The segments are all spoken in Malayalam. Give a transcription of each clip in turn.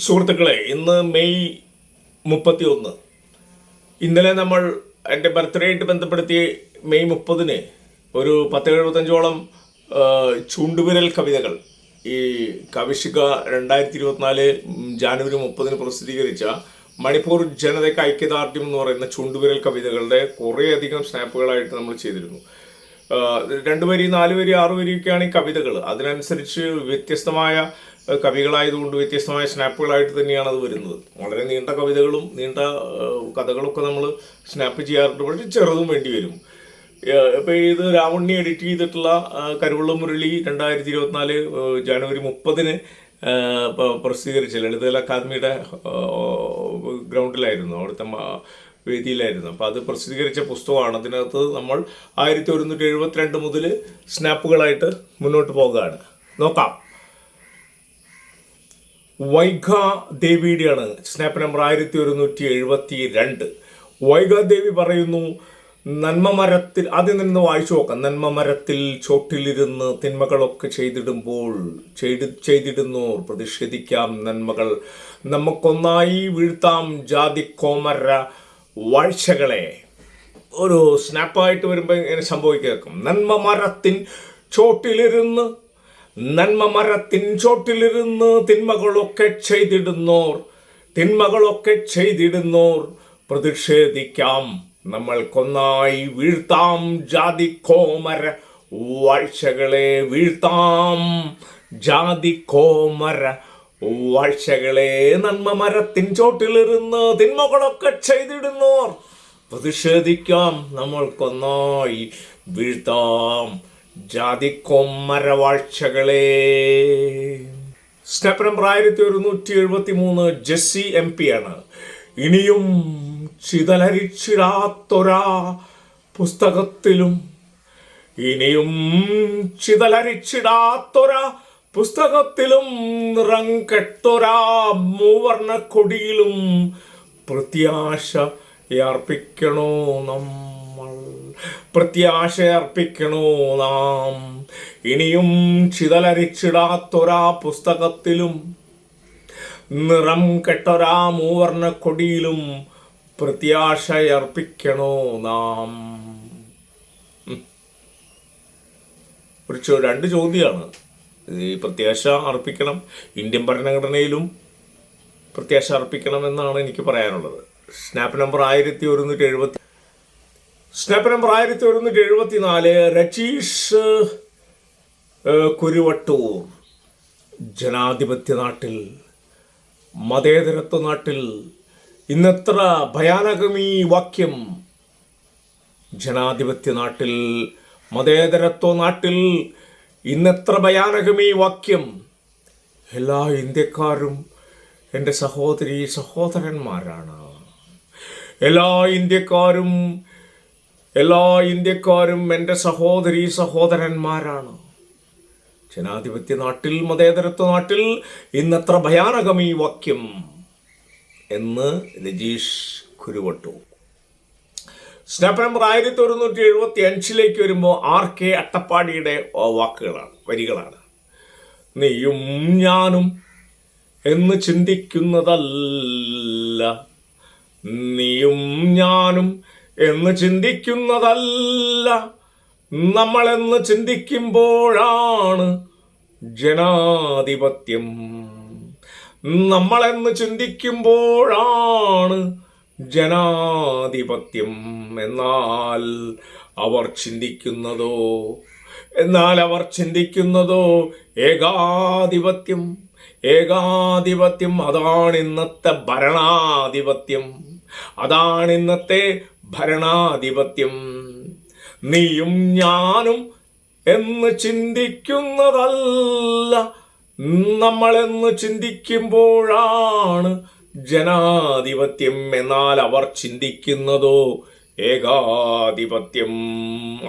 സുഹൃത്തുക്കളെ ഇന്ന് മെയ് മുപ്പത്തി ഒന്ന് ഇന്നലെ നമ്മൾ എന്റെ ബർത്ത്ഡേ ആയിട്ട് ബന്ധപ്പെടുത്തി മെയ് മുപ്പതിന് ഒരു പത്ത് എഴുപത്തഞ്ചോളം ചൂണ്ടുവിരൽ കവിതകൾ ഈ കവിശിക രണ്ടായിരത്തി ഇരുപത്തിനാല് ജാനുവരി മുപ്പതിന് പ്രസിദ്ധീകരിച്ച മണിപ്പൂർ ജനതയ്ക്ക് ഐക്യദാർഢ്യം എന്ന് പറയുന്ന ചൂണ്ടുവിരൽ കവിതകളുടെ കുറേയധികം സ്നാപ്പുകളായിട്ട് നമ്മൾ ചെയ്തിരുന്നു. രണ്ട് വരി നാല് വരി ആറ് വരിയൊക്കെയാണ് ഈ കവിതകൾ. അതിനനുസരിച്ച് വ്യത്യസ്തമായ കവികളായതുകൊണ്ട് വ്യത്യസ്തമായ സ്നാപ്പുകളായിട്ട് തന്നെയാണ് അത് വരുന്നത്. വളരെ നീണ്ട കവിതകളും നീണ്ട കഥകളൊക്കെ നമ്മൾ സ്നാപ്പ് ചെയ്യാറുണ്ട്. പക്ഷെ ചെറുതും വേണ്ടി വരും. ഇപ്പം ഇത് രാവണ്ണി എഡിറ്റ് ചെയ്തിട്ടുള്ള കരുവുള്ള മുരളി രണ്ടായിരത്തി ഇരുപത്തിനാല് ജനുവരി മുപ്പതിന് പ്രസിദ്ധീകരിച്ച ലളിതകല അക്കാദമിയുടെ ഗ്രൗണ്ടിലായിരുന്നു. അവിടുത്തെ വേദിയിലായിരുന്നു. അപ്പോൾ അത് പ്രസിദ്ധീകരിച്ച പുസ്തകമാണ്. അതിനകത്ത് നമ്മൾ ആയിരത്തി ഒരുന്നൂറ്റി എഴുപത്തിരണ്ട് മുതൽ സ്നാപ്പുകളായിട്ട് മുന്നോട്ട് പോകുകയാണ് നോക്കാം. വൈഗ ദേവിയുടെയാണ് സ്നാപ്പ് നമ്പർ ആയിരത്തി ഒരുന്നൂറ്റി എഴുപത്തി രണ്ട് വൈഗ ദേവി പറയുന്നു നന്മ മരത്തിൽ ആദ്യം നിന്ന് വായിച്ചു നോക്കാം. നന്മ മരത്തിൽ ചോട്ടിലിരുന്ന് തിന്മകളൊക്കെ ചെയ്തിടുമ്പോൾ ചെയ്തി ചെയ്തിടുന്നോർ പ്രതിഷേധിക്കാം നന്മകൾ. നമുക്കൊന്നായി വീഴ്ത്താം ജാതി കോമര വാഴ്ചകളെ. ഒരു സ്നാപ്പായിട്ട് വരുമ്പോൾ ഇങ്ങനെ സംഭവിക്കേക്കും നന്മ മരത്തിൻ ചോട്ടിലിരുന്ന് നന്മ മരത്തിൻ ചോട്ടിലിരുന്ന് തിന്മകളൊക്കെ ചെയ്തിടുന്നോർ തിന്മകളൊക്കെ ചെയ്തിടുന്നോർ. പ്രതിഷേധിക്കാം നമ്മൾക്കൊന്നായി വീഴ്ത്താം. ജാതി കോമര വാഴ്ചകളെ വീഴ്ത്താം. ജാതി കോമര വാഴ്ചകളെ നന്മ മരത്തിൻ ചോട്ടിലിരുന്ന് തിന്മകളൊക്കെ ചെയ്തിടുന്നോർ. പ്രതിഷേധിക്കാം നമ്മൾക്കൊന്നായി വീഴ്ത്താം. ജാതിക്കൊമ്മര വാഴ്ചകളെ സ്റ്റെപ്പ് നമ്പർ ആയിരത്തി ഒരുന്നൂറ്റി എഴുപത്തി മൂന്ന് ജെസ്സി എം പി ആണ്. ഇനിയും ചിതലരിച്ചിടാത്തൊരാ പുസ്തകത്തിലും ഇനിയും ചിതലരിച്ചിടാത്തൊരാ പുസ്തകത്തിലും നിറം കെട്ടൊരാ മൂവർണ കൊടിയിലും പ്രത്യാശ അർപ്പിക്കണോ നമ്മൾ? പ്രത്യാശ അർപ്പിക്കണോ നാം? ഇനിയും ചിതലരിച്ചിടാത്തൊരാ പുസ്തകത്തിലും നിറം കെട്ടൊരാ മൂവർണ കൊടിയിലും പ്രത്യാശയർപ്പിക്കണോ നാം? ഒരു രണ്ട് ചോദ്യമാണ് ഈ പ്രത്യാശ അർപ്പിക്കണം ഇന്ത്യൻ ഭരണഘടനയിലും പ്രത്യാശ അർപ്പിക്കണം എന്നാണ് എനിക്ക് പറയാനുള്ളത്. സ്നാപ്പ് നമ്പർ ആയിരത്തി ഒരുന്നൂറ്റി എഴുപത്തി സ്നാപ്പ് നമ്പർ ആയിരത്തി ഒരുന്നൂറ്റി എഴുപത്തി നാല് രജീഷ് കുരുവട്ടൂർ ജനാധിപത്യ നാട്ടിൽ മതേതരത്വ നാട്ടിൽ ഇന്നെത്ര ഭയാനകമീ വാക്യം? ജനാധിപത്യ നാട്ടിൽ മതേതരത്വ നാട്ടിൽ ഇന്നെത്ര ഭയാനകമീ വാക്യം? എല്ലാ ഇന്ത്യക്കാരും എന്റെ സഹോദരി സഹോദരന്മാരാണ്. എല്ലാ ഇന്ത്യക്കാരും എല്ലാ ഇന്ത്യക്കാരും എന്റെ സഹോദരി സഹോദരന്മാരാണ്. ജനാധിപത്യ നാട്ടിൽ മതേതരത്വ നാട്ടിൽ ഇന്നത്ര ഭയാനകം ഈ വാക്യം എന്ന് രജീഷ് കുരുവട്ടു. സ്റ്റാപ്പ് നമ്പർ ആയിരത്തി ഒരുന്നൂറ്റി എഴുപത്തി അഞ്ചിലേക്ക് വരുമ്പോൾ ആർ കെ അട്ടപ്പാടിയുടെ വാക്കുകളാണ് വരികളാണ്. നീയും ഞാനും എന്ന് ചിന്തിക്കുന്നതല്ല. നീയും ഞാനും എന്ന് ചിന്തിക്കുന്നതല്ല. നമ്മളെന്ന് ചിന്തിക്കുമ്പോഴാണ് ജനാധിപത്യം. നമ്മളെന്ന് ചിന്തിക്കുമ്പോഴാണ് ജനാധിപത്യം. എന്നാൽ അവർ ചിന്തിക്കുന്നതോ എന്നാൽ അവർ ചിന്തിക്കുന്നതോ ഏകാധിപത്യം. ഏകാധിപത്യം അതാണ് ഇന്നത്തെ ഭരണാധിപത്യം. അതാണ് ഇന്നത്തെ ഭരണാധിപത്യം. നീയും ഞാനും എന്ന് ചിന്തിക്കുന്നതല്ല. നമ്മളെന്ന് ചിന്തിക്കുമ്പോഴാണ് ജനാധിപത്യം എന്നാൽ അവർ ചിന്തിക്കുന്നതോ ഏകാധിപത്യം.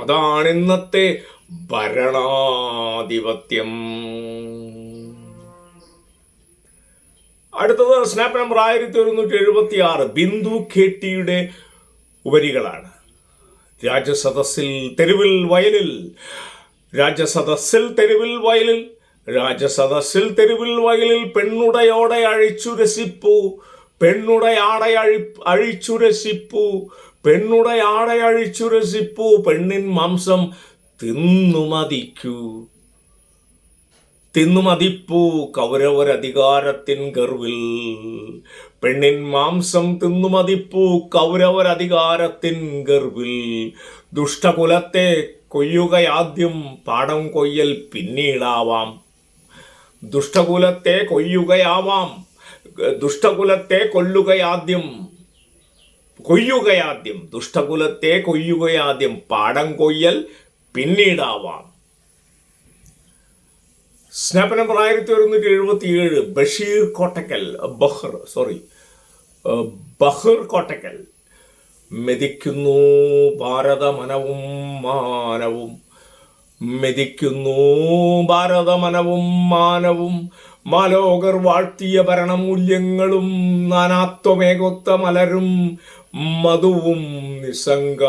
അതാണ് ഇന്നത്തെ ഭരണാധിപത്യം. അടുത്തത് സ്നാപ്പ് നമ്പർ ആയിരത്തി ഒരുന്നൂറ്റി എഴുപത്തി ആറ് ബിന്ദു ഖേട്ടിയുടെ വരികളാണ് രാജസദസ്സിൽ തെരുവിൽ വയലിൽ രാജസദസ്സിൽ തെരുവിൽ വയലിൽ രാജസദസ്സിൽ തെരുവിൽ വയലിൽ പെണ്ണുടയോടെ അഴിച്ചു രസിപ്പു പെണ്ണുടയാടെ അഴി അഴിച്ചു രസിപ്പു പെണ്ണുടയാടെ അഴിച്ചു രസിപ്പു പെണ്ണിൻ മാംസം തിന്നു മതിക്കൂ തിന്നുമതിപ്പൂ കൗരവരധികാരത്തിൻ ഗർവിൽ പെണ്ണിൻ മാംസം തിന്നുമതിപ്പൂ കൗരവരധികാരത്തിൻ ഗർവിൽ ദുഷ്ടകുലത്തെ കൊയ്യുകയാദ്യം പാടം കൊയ്യൽ പിന്നീടാവാം. ദുഷ്ടകുലത്തെ കൊയ്യുകയാവാം. ദുഷ്ടകുലത്തെ കൊല്ലുകയാദ്യം കൊയ്യുകയാദ്യം. ദുഷ്ടകുലത്തെ കൊയ്യുകയാദ്യം പാടം കൊയ്യൽ പിന്നീടാവാം. സ്നാപ്പ് നമ്പർ ആയിരത്തി ഒരുന്നൂറ്റി എഴുപത്തി ഏഴ് ബഷീർ കോട്ടക്കൽ ബഹർ സോറി ബഹർ കോട്ടക്കൽ. മെതിക്കുന്നു ഭാരതമനവും മാനവും. മെതിക്കുന്നു ഭാരതമനവും മാനവും. മാലോകർ വാഴ്ത്തിയ ഭരണമൂല്യങ്ങളും നാനാത്വമേകൊത്ത മലരും മധുവും നിസംഗ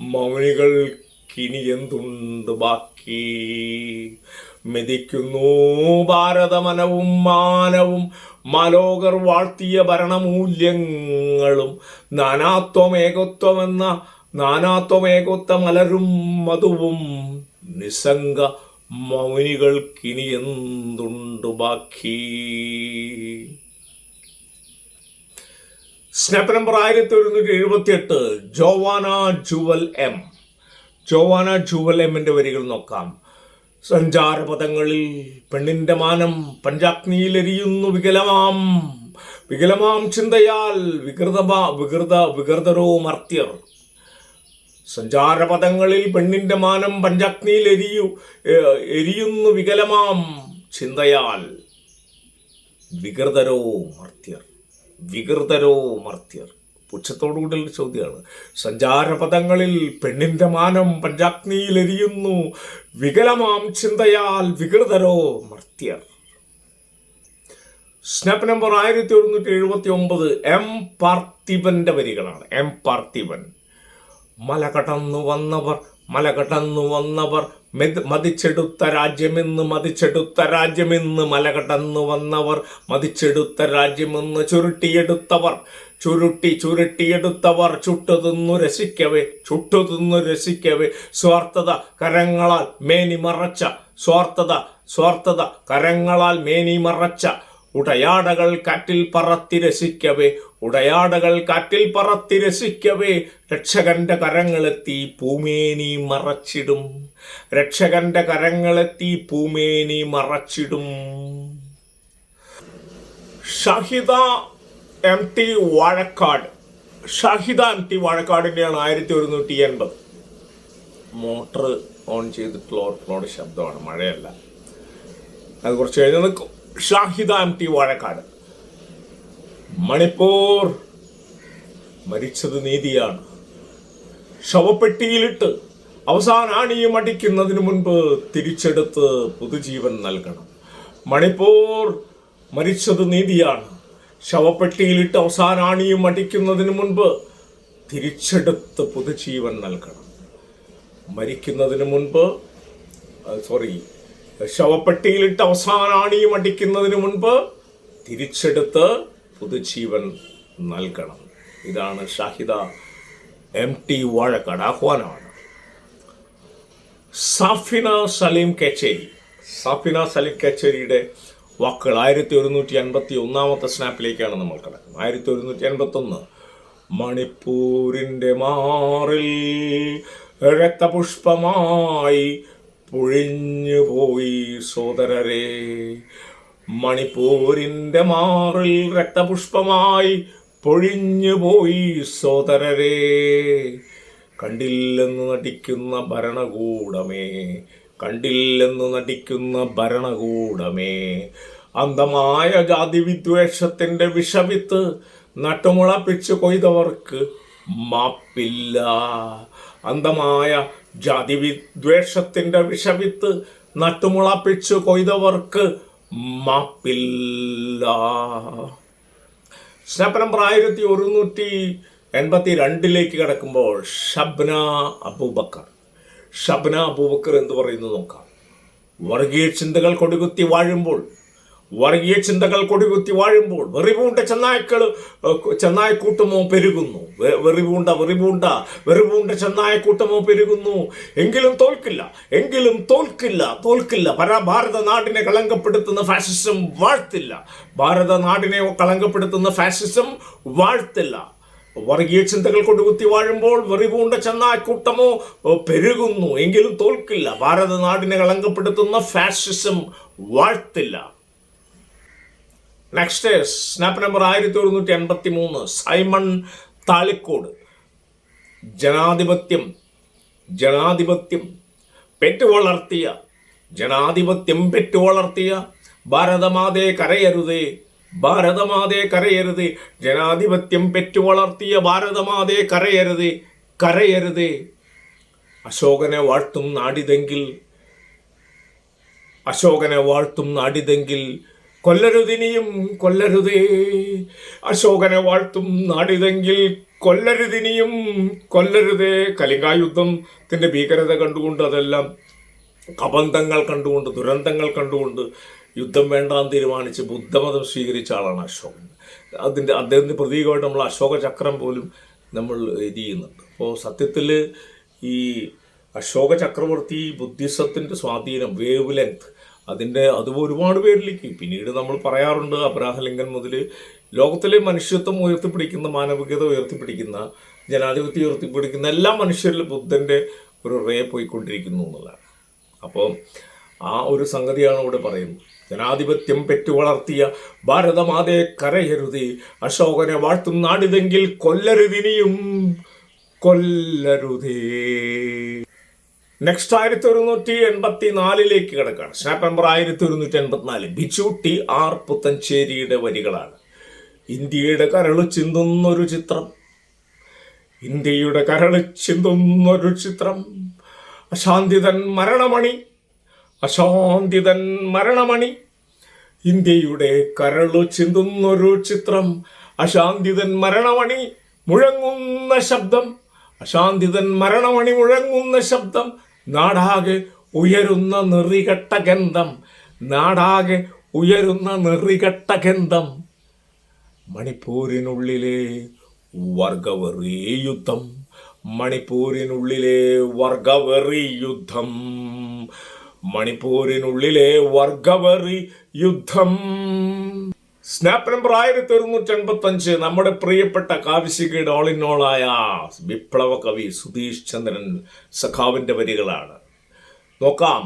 മൗനികൾക്കിനി എന്തുണ്ട് ബാക്കി? മെതിക്കുന്നു. ഭാരതമനവും മാനവും മലോകർ വാഴ്ത്തിയ ഭരണമൂല്യങ്ങളും നാനാത്വമേകത്വമെന്ന നാനാത്വമേകത്വ മലരും മധുവും നിസംഗ മൗനികൾക്കിനി എന്തുണ്ട് ബാക്കി? സ്നാപ്പ് നമ്പർ ആയിരത്തി ഒരുന്നൂറ്റി എഴുപത്തി എട്ട് Joanna Jual M. Joanna Jual എമ്മിന്റെ വരികൾ നോക്കാം. സഞ്ചാരപഥങ്ങളിൽ പെണ്ണിന്റെ മാനം പഞ്ചാഗ്നിയിലെരിയുന്നു വികലമാം. വികലമാം ചിന്തയാൽ വികൃതമാ വികൃത വികൃതരോ മർത്യർ. സഞ്ചാരപഥങ്ങളിൽ പെണ്ണിന്റെ മാനം പഞ്ചാഗ്നിയിൽ എരിയു എരിയുന്നു വികലമാം ചിന്തയാൽ വികൃതരോ മർത്യർ. വികൃതരോ മർത്യർ. പുച്ഛത്തോടുകൂടിയുള്ള ചോദ്യമാണ്. സഞ്ചാരപഥങ്ങളിൽ പെണ്ണിന്റെ മാനം പഞ്ചാഗ്നിയിലെരിയുന്നു. വികലമാം ചിന്തയാൽ വികൃതരോ മർത്യർ. സ്നാപ്പ് നമ്പർ ആയിരത്തി ഒരുന്നൂറ്റി എഴുപത്തി ഒമ്പത് എം പാർത്ഥിപന്റെ വരികളാണ്. എം പാർത്ഥിപൻ മല കടന്നു വന്നവർ മല കടന്നു വന്നവർ മതിച്ചെടുത്ത രാജ്യമെന്ന് മതിച്ചെടുത്ത രാജ്യമെന്ന് മല കടന്നു വന്നവർ മതിച്ചെടുത്ത രാജ്യമെന്ന് ചുരുട്ടിയെടുത്തവർ. ചുരുട്ടി ചുരുട്ടിയെടുത്തവർ ചുട്ടുതിന്നു രസിക്കവേ ചുട്ടുതിന്നു രസിക്കവേ. സ്വാർത്ഥത കരങ്ങളാൽ മേനി മറച്ച സ്വാർത്ഥത സ്വാർത്ഥത കരങ്ങളാൽ മേനി മറച്ച. ഉടയാടകൾ കാറ്റിൽ പറത്തി രസിക്കവേ ഉടയാടകൾ കാറ്റിൽ പറത്തി രസിക്കവേ. രക്ഷകന്റെ കരങ്ങളെത്തി പൂമേനി മറച്ചിടും രക്ഷകന്റെ കരങ്ങളെത്തി പൂമേനി മറച്ചിടും. Shahida M T Vazhakkad. Shahida M T വാഴക്കാടിന്റെയാണ് ആയിരത്തി ഒരുന്നൂറ്റി എൺപത് മോട്ടർ ഓൺ ചെയ്തിട്ടുള്ള ഓർക്കലോട് ശബ്ദമാണ് മഴയല്ല. അത് കുറച്ച് കഴിഞ്ഞ് നിൽക്കും. Shahida M T Vazhakkad. Manipur മരിച്ചത് നീതിയാണ്. ശവപ്പെട്ടിയിലിട്ട് അവസാന ആണിയും അടിക്കുന്നതിന് മുൻപ് തിരിച്ചെടുത്ത് പുതുജീവൻ നൽകണം. മണിപ്പൂർ മരിച്ചത് നീതിയാണ്. ശവപ്പെട്ടിയിലിട്ട് അവസാന ആണിയും അടിക്കുന്നതിന് മുൻപ് തിരിച്ചെടുത്ത് പുതുജീവൻ നൽകണം. മരിക്കുന്നതിന് മുൻപ് സോറി ശവപ്പെട്ടിയിലിട്ട് അവസാന ആണിയും അടിക്കുന്നതിന് മുൻപ് തിരിച്ചെടുത്ത് പുതുജീവൻ നൽകണം. ഇതാണ് ഷാഹിദ എം ടി വാഴക്കാട് ആഹ്വാനമാണ്. സാഫിന സലീം കച്ചേരി സാഫിന സലീം കച്ചേരിയുടെ വാക്കുകൾ ആയിരത്തി ഒരുന്നൂറ്റി അൻപത്തി ഒന്നാമത്തെ സ്നാപ്പിലേക്കാണ് നമ്മൾ കിടക്കുന്നത്. ആയിരത്തി ഒരുന്നൂറ്റി അൻപത്തി ഒന്ന് മണിപ്പൂരിന്റെ മാറിൽ രക്തപുഷ്പമായി പൊഴിഞ്ഞു പോയി സോദരരെ. മണിപ്പൂരിന്റെ മാറിൽ രക്തപുഷ്പമായി പൊഴിഞ്ഞു പോയി സോദരരെ. കണ്ടില്ലെന്ന് നടിക്കുന്ന ഭരണകൂടമേ കണ്ടില്ലെന്ന് നടിക്കുന്ന ഭരണകൂടമേ. അന്ധമായ ജാതി വിദ്വേഷത്തിന്റെ വിഷവിത്ത് നട്ടുമുളപ്പിച്ച് കൊയ്തവർക്ക് മാപ്പില്ല. അന്ധമായ ജാതി വിദ്വേഷത്തിന്റെ വിഷവിത്ത് നട്ടുമുളപ്പിച്ച് കൊയ്തവർക്ക് മാപ്പില്ല. ശബനം ആയിരത്തി ഒരുന്നൂറ്റി എൺപത്തി രണ്ടിലേക്ക് കിടക്കുമ്പോൾ ഷബ്ന അബൂബക്കർ. ഷബ്ന അബൂബക്കർ എന്ന് പറയുന്നത് നോക്കാം. വർഗീയ ചിന്തകൾ കൊടികുത്തി വാഴുമ്പോൾ വർഗീയ ചിന്തകൾ കൊടികുത്തി വാഴുമ്പോൾ വെറിപൂണ്ട ചെന്നായ്ക്കൾ ചെന്നായക്കൂട്ടമോ പെരുകുന്നു. വെറിപൂണ്ട വെറിപൂണ്ട വെറിപൂണ്ട ചെന്നായക്കൂട്ടമോ പെരുകുന്നു. എങ്കിലും തോൽക്കില്ല എങ്കിലും തോൽക്കില്ല തോൽക്കില്ല. പര ഭാരത നാടിനെ കളങ്കപ്പെടുത്തുന്ന ഫാഷിസം വാഴ്ത്തില്ല. ഭാരത നാടിനെ കളങ്കപ്പെടുത്തുന്ന ഫാഷിസം വാഴ്ത്തില്ല. വർഗീയ ചിന്തകൾ കൊടുകുത്തി വാഴുമ്പോൾ വെറിപൂണ്ട ചെന്നാക്കൂട്ടമോ പെരുകുന്നു. എങ്കിലും തോൽക്കില്ല. ഭാരതനാടിനെ കളങ്കപ്പെടുത്തുന്ന ഫാഷിസം വാഴ്ത്തില്ല. നെക്സ്റ്റ് സ്നാപ്പ് നമ്പർ ആയിരത്തി ഒരുന്നൂറ്റി എൺപത്തി മൂന്ന് സൈമൺ താളിക്കോട്. ജനാധിപത്യം ജനാധിപത്യം പെറ്റു വളർത്തിയ ജനാധിപത്യം പെറ്റു വളർത്തിയ ഭാരതമാതേ കരയരുതേ ഭാരതമാതേ കരയരുത്. ജനാധിപത്യം പെറ്റു വളർത്തിയ ഭാരതമാതേ കരയരുത്. കരയരുത്. അശോകനെ വാഴ്ത്തും നാടിതെങ്കിൽ. അശോകനെ വാഴ്ത്തും നാടിതെങ്കിൽ. കൊല്ലരുതിനിയും കൊല്ലരുതേ. അശോകനെ വാഴ്ത്തും നാടിതെങ്കിൽ. കൊല്ലരുതിനിയും കൊല്ലരുതേ. കലിംഗായുദ്ധത്തിന്റെ ഭീകരത കണ്ടുകൊണ്ട് അതെല്ലാം കബന്ധങ്ങൾ കണ്ടുകൊണ്ട് ദുരന്തങ്ങൾ കണ്ടുകൊണ്ട് യുദ്ധം വേണ്ടാന്ന് തീരുമാനിച്ച് ബുദ്ധമതം സ്വീകരിച്ച ആളാണ് അശോകൻ. അതിന്റെ അദ്ദേഹത്തിന്റെ പ്രതീകമായിട്ട് നമ്മൾ അശോക ചക്രം പോലും നമ്മൾ ഇത് ചെയ്യുന്നുണ്ട്. അപ്പോൾ സത്യത്തിൽ ഈ അശോക ചക്രവർത്തി ബുദ്ധിസത്തിന്റെ സ്വാധീനം വേവ് ലെങ്ത് അതിന്റെ അത് ഒരുപാട് പേരിലേക്ക്. പിന്നീട് നമ്മൾ പറയാറുണ്ട് അബ്രാഹം ലിങ്കൻ മുതൽ ലോകത്തിലെ മനുഷ്യത്വം ഉയർത്തിപ്പിടിക്കുന്ന മാനവികത ഉയർത്തിപ്പിടിക്കുന്ന ജനാധിപത്യം ഉയർത്തിപ്പിടിക്കുന്ന എല്ലാ മനുഷ്യരിലും ബുദ്ധന്റെ ഒരു റേ പോയിക്കൊണ്ടിരിക്കുന്നു എന്നുള്ളതാണ്. അപ്പോൾ ആ ഒരു സംഗതിയാണ് ഇവിടെ പറയുന്നത്. ജനാധിപത്യം പെറ്റു വളർത്തിയ ഭാരതമാതെ കരയരുതേ. അശോകനെ വാഴ്ത്തും നാടിതെങ്കിൽ കൊല്ലരുതിനിയും കൊല്ലരുതേ. നെക്സ്റ്റ് ആയിരത്തി ഒരുന്നൂറ്റി എൺപത്തി നാലിലേക്ക് കിടക്കാണ്. നമ്പർ ആയിരത്തി ഒരുന്നൂറ്റി എൺപത്തിനാല് ബിച്ചൂട്ടി ആർ പുത്തഞ്ചേരിയുടെ വരികളാണ്. ഇന്ത്യയുടെ കരൾ ചിന്തുന്നൊരു ചിത്രം. ഇന്ത്യയുടെ കരൾ ചിന്തുന്നൊരു ചിത്രം. അശാന്തിതൻ മരണമണി അശാന്തിതൻ മരണമണി. ഇന്ത്യയുടെ കരളു ചിന്തുന്നൊരു ചിത്രം. അശാന്തിതൻ മരണമണി മുഴങ്ങുന്ന ശബ്ദം. അശാന്തിതൻ മരണമണി മുഴങ്ങുന്ന ശബ്ദം. നാടാകെ ഉയരുന്ന നെറികെട്ട ഗന്ധം. നാടാകെ ഉയരുന്ന നെറികെട്ട ഗന്ധം. മണിപ്പൂരിനുള്ളിലെ വർഗവെറി യുദ്ധം. മണിപ്പൂരിനുള്ളിലെ വർഗവെറി യുദ്ധം. മണിപ്പൂരിനുള്ളിലെ വർഗവറി യുദ്ധം. സ്നാപ്പ് നമ്പർ ആയിരത്തി ഒരുന്നൂറ്റി എൺപത്തി അഞ്ച് നമ്മുടെ പ്രിയപ്പെട്ട കാവിശികയുടെ ഓളായ വിപ്ലവ കവി സുധീഷ് ചന്ദ്രൻ സഖാവിന്റെ വരികളാണ്. നോക്കാം.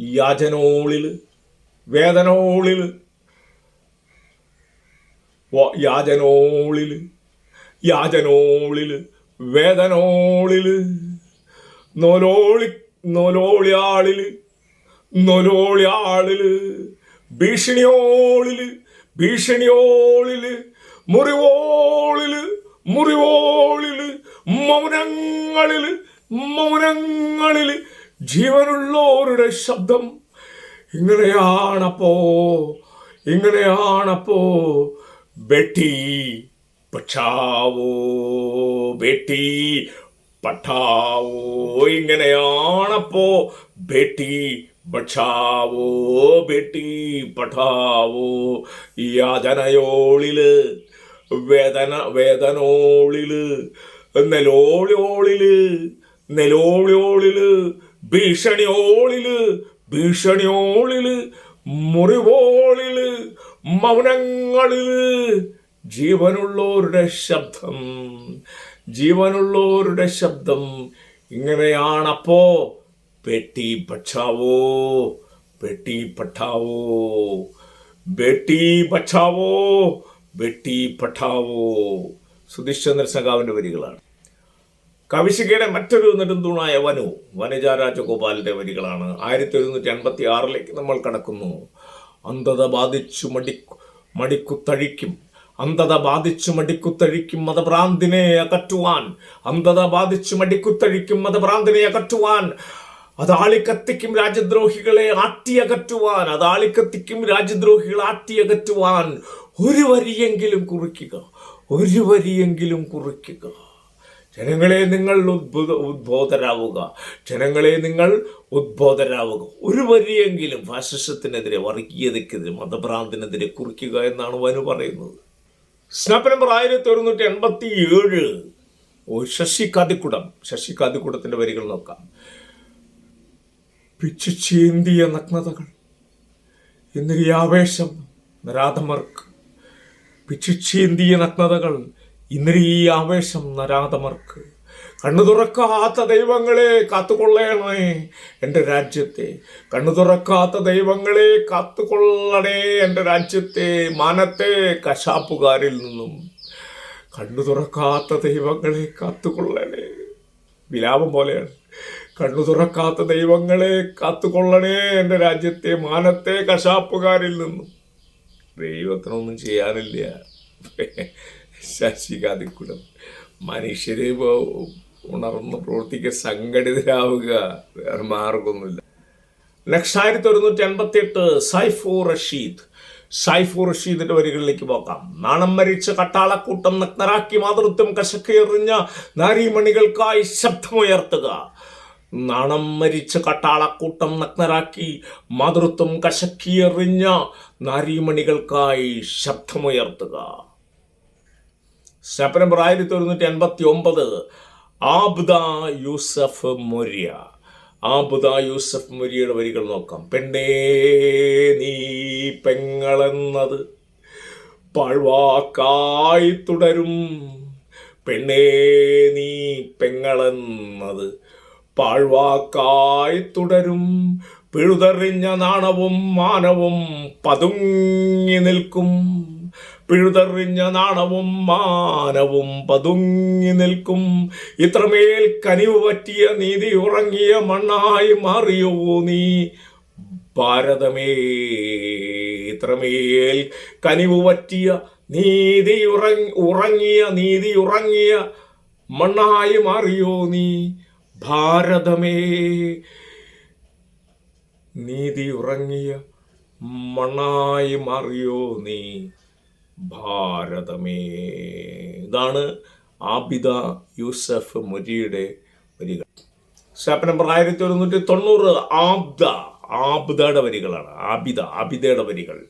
യാചനോളിൽ വേദനോളിൽ യാചനോളിൽ യാചനോളിൽ വേദനോളിൽ. നൊലോളി നൊലോളിയാളിൽ നൊലോളിയാളിൽ ഭീഷണിയോളിൽ ഭീഷണിയോളിൽ മുറിവോളിൽ മുറിവോളിൽ മൗനങ്ങളിൽ മൗനങ്ങളിൽ ജീവനുള്ളവരുടെ ശബ്ദം. ഇങ്ങനെയാണപ്പോ ഇങ്ങനെയാണപ്പോ ബെട്ടി പക്ഷാവോ ബെട്ടി പഠാവോ ഇങ്ങനെയാണപ്പോ ബേട്ടി ഭക്ഷാവോ ബേട്ടി പഠാവോ യാതനയോളിൽ വേദന വേദനോളിൽ നെലോളിയോളിൽ നെലോളിയോളിൽ ഭീഷണിയോളിൽ ഭീഷണിയോളിൽ മുറിവോളിൽ മൗനങ്ങളിൽ ജീവനുള്ളവരുടെ ശബ്ദം. ജീവനുള്ളവരുടെ ശബ്ദം ഇങ്ങനെയാണപ്പോ. പെട്ടി പക്ഷാവോ പെട്ടി പഠാവോ ബെട്ടി ബച്ചാവോ ബെട്ടി പഠാവോ സുധീഷ് സഖാവിന്റെ വരികളാണ്. കവിശികയുടെ മറ്റൊരു നെടുന്തൂണായ വനു വനജ രാജഗോപാലിന്റെ വരികളാണ്. ആയിരത്തി ഒരുന്നൂറ്റി അൻപത്തി ആറിലേക്ക് നമ്മൾ കടക്കുന്നു. അന്ധത ബാധിച്ചു മടി മടിക്കുത്തഴിക്കും അന്ധത ബാധിച്ചു മടിക്കുത്തഴിക്കും മതഭ്രാന്തിനെ അകറ്റുവാൻ. അന്ധത ബാധിച്ചു മടിക്കുത്തഴിക്കും മതഭ്രാന്തിനെ അകറ്റുവാൻ. അതാളിക്കത്തിക്കും രാജ്യദ്രോഹികളെ ആട്ടിയകറ്റുവാൻ അതാളിക്കത്തിക്കും രാജ്യദ്രോഹികളെ ആട്ടിയകറ്റുവാൻ ഒരു വരിയെങ്കിലും കുറിക്കുക. ഒരു വരിയെങ്കിലും കുറിക്കുക. ജനങ്ങളെ നിങ്ങൾ ഉദ്ബുധ ഉദ്ബോധരാവുക. ജനങ്ങളെ നിങ്ങൾ ഉദ്ബോധരാവുക. ഒരു വരിയെങ്കിലും ഫാസിസത്തിനെതിരെ വർഗീയതയ്ക്കെതിരെ മതഭ്രാന്തിനെതിരെ കുറിക്കുക എന്നാണ് വനു പറയുന്നത്. സ്നാപ്പ് നമ്പർ ആയിരത്തി ഒരുന്നൂറ്റി എൺപത്തി ഏഴ് ശശി കാതിക്കുടം ശശി കാതിക്കുടത്തിന്റെ വരികൾ നോക്കാം. പിച്ചു ചേന്തിയ നഗ്നതകൾ. എന്നൊരു ആവേശം നരാധമർക്ക് പിച്ചുചേന്തിയ നഗ്നതകൾ ഇന്നലെ ഈ ആവേശം നരാധമർക്ക് കണ്ണു തുറക്കാത്ത ദൈവങ്ങളെ കാത്തുകൊള്ളണേ എന്റെ രാജ്യത്തെ. കണ്ണു തുറക്കാത്ത ദൈവങ്ങളെ കാത്തുകൊള്ളണേ എന്റെ രാജ്യത്തെ. മാനത്തെ കശാപ്പുകാരിൽ നിന്നും കണ്ണു തുറക്കാത്ത ദൈവങ്ങളെ കാത്തുകൊള്ളണേ. വിലാപം പോലെയാണ്. കണ്ണു തുറക്കാത്ത ദൈവങ്ങളെ കാത്തുകൊള്ളണേ എന്റെ രാജ്യത്തെ. മാനത്തെ കശാപ്പുകാരിൽ നിന്നും. ദൈവത്തിനൊന്നും ചെയ്യാനില്ല. ശശികാതിക്കുടം മനുഷ്യരെ ഉണർന്ന് പ്രവർത്തിക്കുക സംഘടിതരാവുക വേറെ മാർഗമൊന്നുമില്ല. നെക്സ്റ്റ് ആയിരത്തി ഒരുന്നൂറ്റി എൺപത്തി എട്ട് സൈഫോ റഷീദ്. സൈഫോ റഷീദിന്റെ വരികളിലേക്ക് പോകാം. നാണം മരിച്ച കട്ടാളക്കൂട്ടം നഗ്നരാക്കി മാതൃത്വം കശക്കെറിഞ്ഞ നാരീമണികൾക്കായി ശബ്ദമുയർത്തുക. നാണം മരിച്ച കട്ടാളക്കൂട്ടം നഗ്നരാക്കി മാതൃത്വം കശക്കിയെറിഞ്ഞ നാരീമണികൾക്കായി ശബ്ദമുയർത്തുക. സെപ്റ്റംബർ ആയിരത്തി ഒരുന്നൂറ്റി എൺപത്തി ഒമ്പത് ആബ്ദ യൂസഫ് മൊര്യ. ആബ്ദ യൂസഫ് മൊര്യയുടെ വരികൾ നോക്കാം. പെണ്ണേ നീ പെങ്ങളെന്നത് പാഴ്വാക്കായി തുടരും. പെണ്ണേ നീ പെങ്ങളെന്നത് പാഴ്വാക്കായി തുടരും. പിഴുതെറിഞ്ഞ നാണവും മാനവും പതുങ്ങി നിൽക്കും. പിഴുതെറിഞ്ഞ നാണവും മാനവും പതുങ്ങി നിൽക്കും. ഇത്രമേൽ കനിവ് പറ്റിയ നീതി ഉറങ്ങിയ മണ്ണായി മാറിയോ നീ? ഭാരതമേ ഇത്രമേൽ കനിവ് പറ്റിയ നീതി ഉറങ്ങി ഉറങ്ങിയ നീതി ഉറങ്ങിയ മണ്ണായി മാറിയോ നീ? ഭാരതമേ നീതി ഉറങ്ങിയ മണ്ണായി മാറിയോ നീ? ഭാരതമേ. ഇതാണ് ആബിദ യൂസഫ് മുരിയുടെ വരികൾ. സ്റ്റാപ്പ് നമ്പർ ആയിരത്തി ഒരുന്നൂറ്റി തൊണ്ണൂറ് ആബ്ദ ആബ്ദയുടെ വരികളാണ്. ആബിദ ആബിദയുടെ വരികൾ.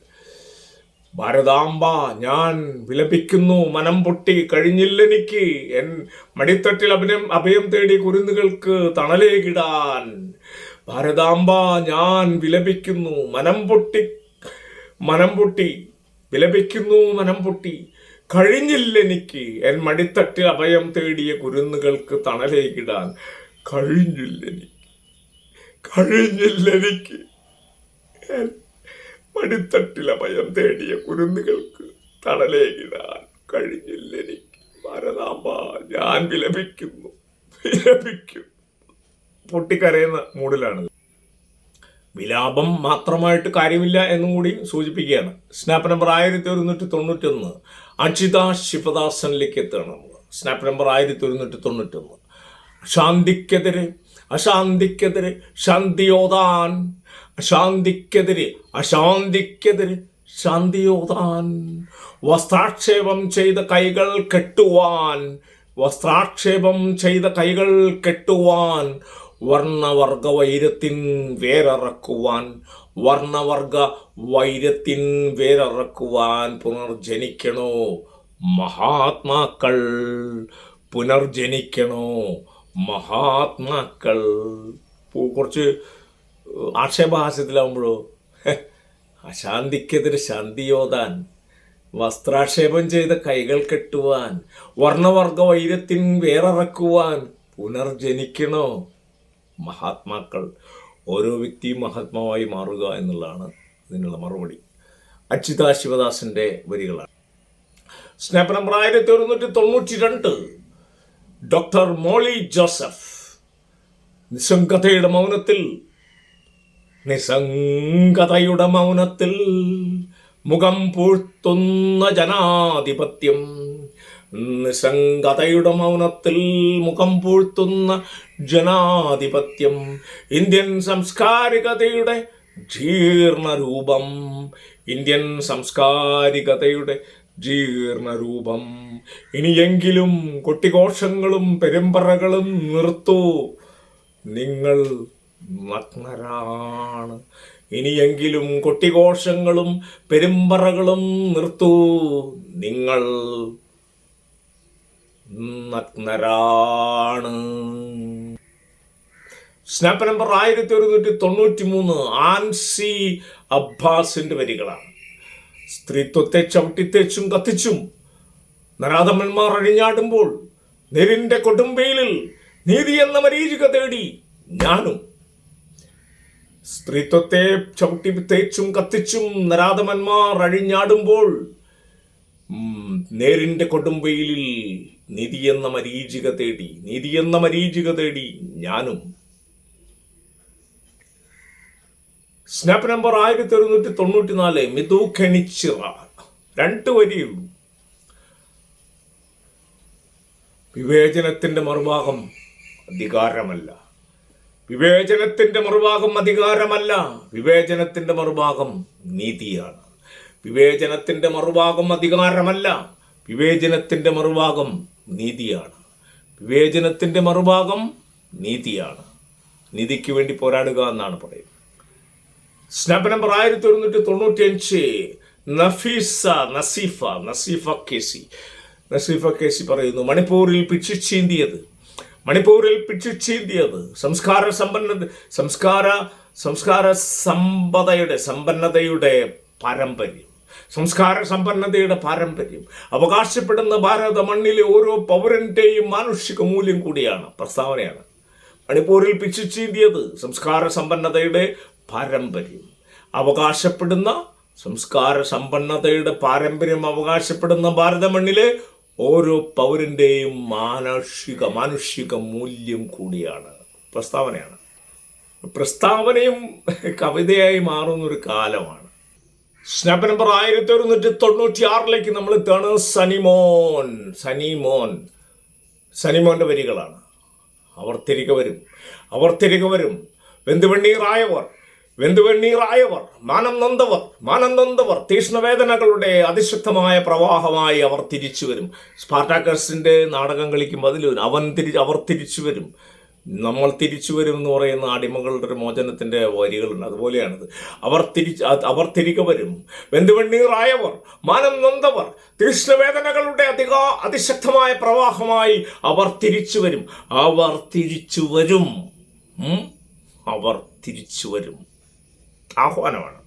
ഭാരതാംബ ഞാൻ വിലപിക്കുന്നു മനം പൊട്ടി കഴിഞ്ഞില്ലെനിക്ക് എൻ മടിത്തട്ടിൽ അഭിനയം അഭയം തേടി കുരുന്നുകൾക്ക് തണലേകിടാൻ ഭാരതാംബ ഞാൻ വിലപിക്കുന്നു മനം പൊട്ടി മനം പൊട്ടി വിലപിക്കുന്നു മനം പൊട്ടി. കഴിഞ്ഞില്ലെനിക്ക് എൻ മടിത്തട്ടിൽ അഭയം തേടിയ കുരുന്നുകൾക്ക് തണലേകിടാൻ കഴിഞ്ഞില്ലെനിക്ക്. കഴിഞ്ഞില്ലെനിക്ക് എൻ മടിത്തട്ടിൽ അഭയം തേടിയ കുരുന്നുകൾക്ക് തണലേകിടാൻ കഴിഞ്ഞില്ലെനിക്ക്. ഭാരതാംബ ഞാൻ വിലപിക്കുന്നു. വിലപിക്കുന്നു. പൊട്ടിക്കരയുന്ന മൂഡിലാണ് വിലാപം മാത്രമായിട്ട് കാര്യമില്ല എന്നും കൂടി സൂചിപ്പിക്കുകയാണ്. സ്നാപ്പ് നമ്പർ ആയിരത്തി ഒരുന്നൂറ്റി തൊണ്ണൂറ്റി ഒന്ന് അക്ഷിത ശിവദാസനിലേക്ക് എത്തുകയാണ് നമ്മൾ. സ്നാപ്പ് നമ്പർ ആയിരത്തി ഒരുന്നൂറ്റി തൊണ്ണൂറ്റി ഒന്ന് അശാന്തിക്കെതിരെ ശാന്തിയോതാൻ അശാന്തിക്കെതിരെ അശാന്തിക്കെതിരെ ശാന്തിയോദാൻ. വസ്ത്രാക്ഷേപം ചെയ്ത കൈകൾ കെട്ടുവാൻ വസ്ത്രാക്ഷേപം ചെയ്ത കൈകൾ കെട്ടുവാൻ വർണവർഗ വൈരത്തിൻ വേരറക്കുവാൻ വർണവർഗ വൈരത്തിൻ വേരറക്കുവാൻ പുനർജനിക്കണോ? മഹാത്മാക്കൾ പുനർജനിക്കണോ? മഹാത്മാക്കൾ കുറച്ച് ആക്ഷേപഹാസ്യത്തിലാവുമ്പോഴോ അശാന്തിക്കെതിരെ ശാന്തിയോതാൻ വസ്ത്രാക്ഷേപം ചെയ്ത കൈകൾ കെട്ടുവാൻ വർണവർഗ വൈരത്തിൻ വേററക്കുവാൻ പുനർജനിക്കണോ? മഹാത്മാക്കൾ ഓരോ വ്യക്തിയും മഹാത്മാവായി മാറുക എന്നുള്ളതാണ് ഇതിനുള്ള മറുപടി. അച്യുത ശിവദാസിന്റെ വരികളാണ്. സ്നാപ്പ് നമ്പർ ആയിരത്തി ഒരുന്നൂറ്റി തൊണ്ണൂറ്റി രണ്ട് ഡോക്ടർ മോളി ജോസഫ് നിസ്സംഗതയുടെ മൗനത്തിൽ നിസ്സംഗതയുടെ മൗനത്തിൽ മുഖം പൂഴ്ത്തുന്ന ജനാധിപത്യം. നിസ്സംഗതയുടെ മൗനത്തിൽ മുഖം പൂഴ്ത്തുന്ന ജനാധിപത്യം ഇന്ത്യൻ സംസ്കാരികതയുടെ ജീർണരൂപം ഇന്ത്യൻ സംസ്കാരികതയുടെ ജീർണരൂപം. ഇനിയെങ്കിലും കൊട്ടിഘോഷങ്ങളും പെരുമ്പറകളും നിർത്തു. നിങ്ങൾ നഗ്നരാണ്. ഇനിയെങ്കിലും കൊട്ടിഘോഷങ്ങളും പെരുമ്പറകളും നിർത്തൂ. നിങ്ങൾ നഗ്നരാണ്. സ്നാപ്പ് നമ്പർ ആയിരത്തി ഒരുന്നൂറ്റി തൊണ്ണൂറ്റി മൂന്ന് ആൻസി അബ്ബാസിന്റെ വരികളാണ്. സ്ത്രീത്വത്തെ ചവിട്ടിത്തേച്ചും കത്തിച്ചും നരാധമന്മാർ അഴിഞ്ഞാടുമ്പോൾ നെരിന്റെ കൊടുമ്പയിലിൽ നീതി എന്ന മരീചിക തേടി ഞാനും. സ്ത്രീത്വത്തെ ചവിട്ടി തേച്ചും കത്തിച്ചും നരാധമന്മാർ അഴിഞ്ഞാടുമ്പോൾ ഉം, നേരിന്റെ കൊടുമ്പയിലിൽ നിധി എന്ന മരീചിക തേടി നിധി എന്ന മരീചിക തേടി ഞാനും. സ്നാപ്പ് നമ്പർ ആയിരത്തി ഒരുന്നൂറ്റി തൊണ്ണൂറ്റി നാല് മിതു ഖണിച്ചിറ രണ്ട് വരിയുള്ളൂ. വിവേചനത്തിന്റെ മറുഭാഗം അധികാരമല്ല. വിവേചനത്തിന്റെ മറുഭാഗം അധികാരമല്ല. വിവേചനത്തിന്റെ മറുഭാഗം നീതിയാണ്. വിവേചനത്തിന്റെ മറുഭാഗം അധികാരമല്ല. വിവേചനത്തിന്റെ മറുഭാഗം നീതിയാണ്. വിവേചനത്തിന്റെ മറുഭാഗം നീതിയാണ്. നീതിക്ക് വേണ്ടി പോരാടുക എന്നാണ് പറയുന്നത്. സ്നാപ് നമ്പർ ആയിരത്തി ഒരുന്നൂറ്റി തൊണ്ണൂറ്റി അഞ്ച് നഫീസ നസീഫ നസീഫ കേസി. നസീഫ കേസി പറയുന്നു മണിപ്പൂരിൽ പിച്ചിച്ചീന്തിയത്. മണിപ്പൂരിൽ പിച്ചിച്ചീന്തിയത്. സംസ്കാര സമ്പന്ന സംസ്കാര സംസ്കാര സമ്പതയുടെ സമ്പന്നതയുടെ പാരമ്പര്യം. സംസ്കാര സമ്പന്നതയുടെ പാരമ്പര്യം. അവകാശപ്പെടുന്ന ഭാരത മണ്ണിലെ ഓരോ പൗരന്റെയും മാനുഷിക മൂല്യം കൂടിയാണ് പ്രസ്താവനയാണ്. മണിപ്പൂരിൽ പിച്ചിച്ചീന്തിയത് സംസ്കാര സമ്പന്നതയുടെ പാരമ്പര്യം. അവകാശപ്പെടുന്ന സംസ്കാര സമ്പന്നതയുടെ പാരമ്പര്യം അവകാശപ്പെടുന്ന ഭാരത മണ്ണിലെ ഓരോ പൗരന്റെയും മാനുഷിക മാനുഷിക മൂല്യം കൂടിയാണ് പ്രസ്താവനയാണ്. പ്രസ്താവനയും കവിതയായി മാറുന്ന ഒരു കാലമാണ്. സ്നാപ്പ് നമ്പർ ആയിരത്തി ഒരുന്നൂറ്റി തൊണ്ണൂറ്റി ആറിലേക്ക് നമ്മൾ എത്താണ് സനിമോൻ സനിമോൻ സനിമോന്റെ വരികളാണ്. അവർ തിരികെ വരും അവർ തിരികെ വരും വെന്തുവെണ്ണീറായവർ. വെന്തുവെണ്ണീറായവർ. മാനം നൊന്തവർ. മാനം നൊന്തവർ. തീക്ഷ്ണവേദനകളുടെ അതിശക്തമായ പ്രവാഹമായി അവർ തിരിച്ചു വരും സ്പാർട്ടാക്കേഴ്സിന്റെ നാടകം കളിക്കുമ്പോൾ അതിൽ അവൻ തിരി അവർ തിരിച്ചു വരും നമ്മൾ തിരിച്ചു വരും എന്ന് പറയുന്ന അടിമകളുടെ ഒരു മോചനത്തിന്റെ വരികളുണ്ട്. അതുപോലെയാണിത്. അവർ തിരിച്ച് അവർ തിരികെ വരും. വെന്തുവണ്ണീറായവർ മാനം നൊന്തവർ തീഷ്ണവേദനകളുടെ അധിക അതിശക്തമായ പ്രവാഹമായി അവർ തിരിച്ചു വരും. അവർ തിരിച്ചു വരും. അവർ തിരിച്ചു വരും. ആഹ്വാനമാണ്.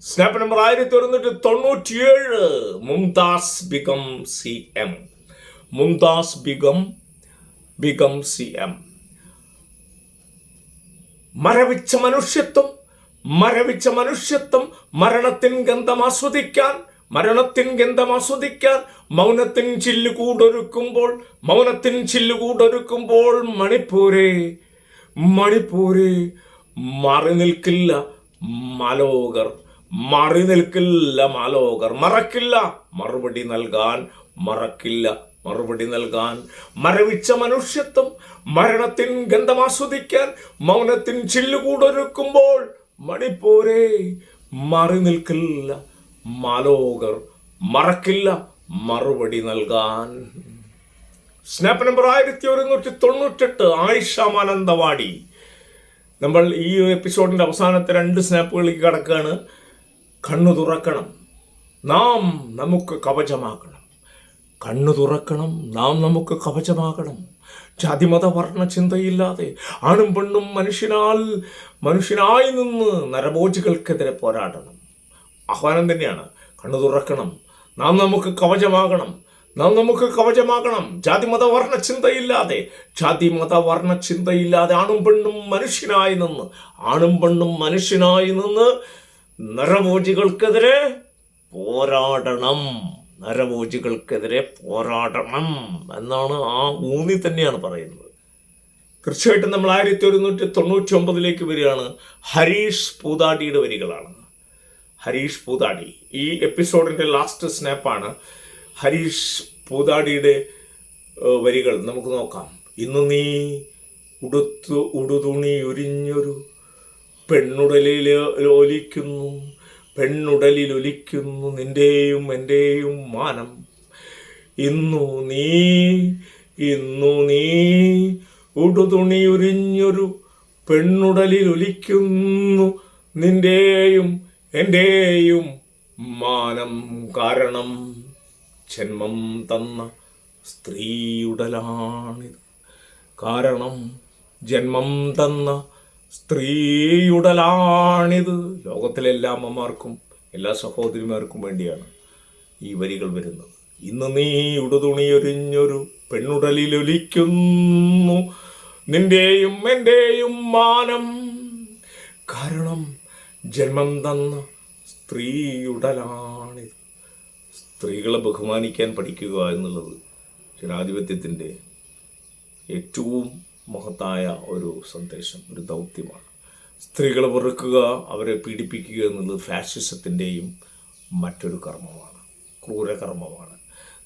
സ്നാപ്പ് നമ്പർ ആയിരത്തി ഒരുന്നൂറ്റി തൊണ്ണൂറ്റിയേഴ് Mumtaz Begum C M. Mumtaz Begum Begum C M. മരവിച്ച മനുഷ്യത്വം മരവിച്ച മനുഷ്യത്വം മരണത്തിൻ ഗന്ധം ആസ്വദിക്കാൻ മരണത്തിൻ ഗന്ധം ആസ്വദിക്കാൻ മൗനത്തിൻ ചില്ലുകൂടൊരുക്കുമ്പോൾ മൗനത്തിൻ ചില്ലുകൂടൊരുക്കുമ്പോൾ മണിപ്പൂരെ മണിപ്പൂരെ മാറി നിൽക്കില്ല മാലോകർ മാറി നിൽക്കില്ല മാലോകർ മറക്കില്ല മറുപടി നൽകാൻ മറക്കില്ല മറുപടി നൽകാൻ മരവിച്ച മനുഷ്യത്വം മരണത്തിൻ ഗന്ധമാസ്വദിക്കാൻ മൗനത്തിൻ ചില്ലുകൂടൊരുക്കുമ്പോൾ മണിപ്പൂരെ മാറി നിൽക്കില്ല. മാലോകർ മറക്കില്ല മറുപടി നൽകാൻ. സ്നാപ്പ് നമ്പർ ആയിരത്തി ഒരുന്നൂറ്റി തൊണ്ണൂറ്റെട്ട് ആയിഷ മാനന്തവാടി. നമ്മൾ ഈ എപ്പിസോഡിന്റെ അവസാനത്തെ രണ്ട് സ്നാപ്പുകളിലേക്ക് കടക്കുകയാണ്. കണ്ണു തുറക്കണം. നാം നമുക്ക് കവചമാകണം. കണ്ണു തുറക്കണം നാം നമുക്ക് കവചമാകണം. ജാതിമത വർണ ചിന്തയില്ലാതെ ആണും പെണ്ണും മനുഷ്യനാൽ മനുഷ്യനായി നിന്ന് നരഭോജികൾക്കെതിരെ പോരാടണം. ആഹ്വാനം തന്നെയാണ്. കണ്ണു തുറക്കണം നാം നമുക്ക് കവചമാകണം നാം നമുക്ക് കവചമാകണം. ജാതിമത വർണ ചിന്തയില്ലാതെ ജാതിമത വർണ ചിന്തയില്ലാതെ ആണും പെണ്ണും മനുഷ്യനായി നിന്ന് ആണും പെണ്ണും മനുഷ്യനായി നിന്ന് നരഭോജികൾക്കെതിരെ പോരാടണം. നരഭോജികൾക്കെതിരെ പോരാടണം എന്നാണ് ആ ഊന്നി തന്നെയാണ് പറയുന്നത്. തീർച്ചയായിട്ടും നമ്മൾ ആയിരത്തി ഒരുന്നൂറ്റി തൊണ്ണൂറ്റി ഒമ്പതിലേക്ക് വരികയാണ്. ഹരീഷ് പൂതാടിയുടെ വരികളാണ്. ഹരീഷ് പൂതാടി. ഈ എപ്പിസോഡിന്റെ ലാസ്റ്റ് സ്നാപ്പാണ് ഹരീഷ് പൂതാടിയുടെ വരികൾ. നമുക്ക് നോക്കാം. ഇന്ന് നീ ഉടുത്തു ഉടുതുണി ഉരിഞ്ഞൊരു പെണ്ണുടലിൽ ഒലിക്കുന്നു. പെണ്ണുടലിൽ ഒലിക്കുന്നു നിന്റെയും എന്റെയും മാനം. ഇന്നു നീ ഇന്നു നീ ഉടുതുണി ഉരിഞ്ഞൊരു പെണ്ണുടലിൽ ഒലിക്കുന്നു നിന്റെയും എന്റെയും മാനം. കാരണം ജന്മം തന്ന സ്ത്രീയുടലാണിത്. കാരണം ജന്മം തന്ന സ്ത്രീയുടലാണിത്. ലോകത്തിലെ അമ്മമാർക്കും എല്ലാ സഹോദരിമാർക്കും വേണ്ടിയാണ് ഈ വരികൾ വരുന്നത്. ഇന്ന് നീ ഉടുതുണിയൊരിഞ്ഞൊരു പെണ്ണുടലിലൊലിക്കുന്നു. നിന്റെയും എന്റെയും മാനം കാരണം ജന്മം തന്ന സ്ത്രീയുടലാണിത്. സ്ത്രീകളെ ബഹുമാനിക്കാൻ പഠിക്കുക എന്നുള്ളത് ജനാധിപത്യത്തിന്റെ ഏറ്റവും മഹത്തായ ഒരു സന്ദേശം ഒരു ദൗത്യമാണ്. സ്ത്രീകളെ വെറുക്കുക അവരെ പീഡിപ്പിക്കുക എന്നുള്ളത് ഫാഷിസത്തിന്റെയും മറ്റൊരു കർമ്മമാണ് ക്രൂരകർമ്മമാണ്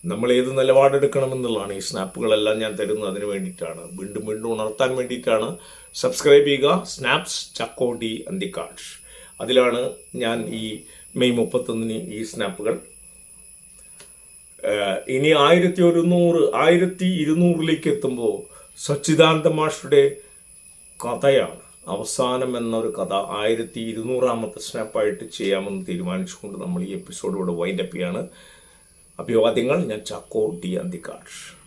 നമ്മൾ ഏത് നിലപാടെടുക്കണമെന്നുള്ളതാണ് ഈ സ്നാപ്പുകളെല്ലാം ഞാൻ തരുന്നത്. അതിന് വേണ്ടിയിട്ടാണ്. വീണ്ടും വീണ്ടും ഉണർത്താൻ വേണ്ടിയിട്ടാണ്. സബ്സ്ക്രൈബ് ചെയ്യുക. സ്നാപ്സ് ചക്കോടി അന്തിക്കാഷ് അതിലാണ് ഞാൻ ഈ മെയ് മുപ്പത്തൊന്നിന് ഈ സ്നാപ്പുകൾ. ഇനി ആയിരത്തി ഒരുന്നൂറ് ആയിരത്തി ഇരുന്നൂറിലേക്ക് എത്തുമ്പോൾ സച്ചിദാനന്ദ മാഷുടെ കഥയാണ്. അവസാനം എന്നൊരു കഥ ആയിരത്തി ഇരുന്നൂറാമത്തെ സ്നാപ്പായിട്ട് ചെയ്യാമെന്ന് തീരുമാനിച്ചുകൊണ്ട് നമ്മൾ ഈ എപ്പിസോഡ് ഇവിടെ വൈൻഡപ്പ് ചെയ്യാണ്. അഭിവാദ്യങ്ങൾ ഞാൻ ചക്കോ ഡി അന്തിക്കാഷ്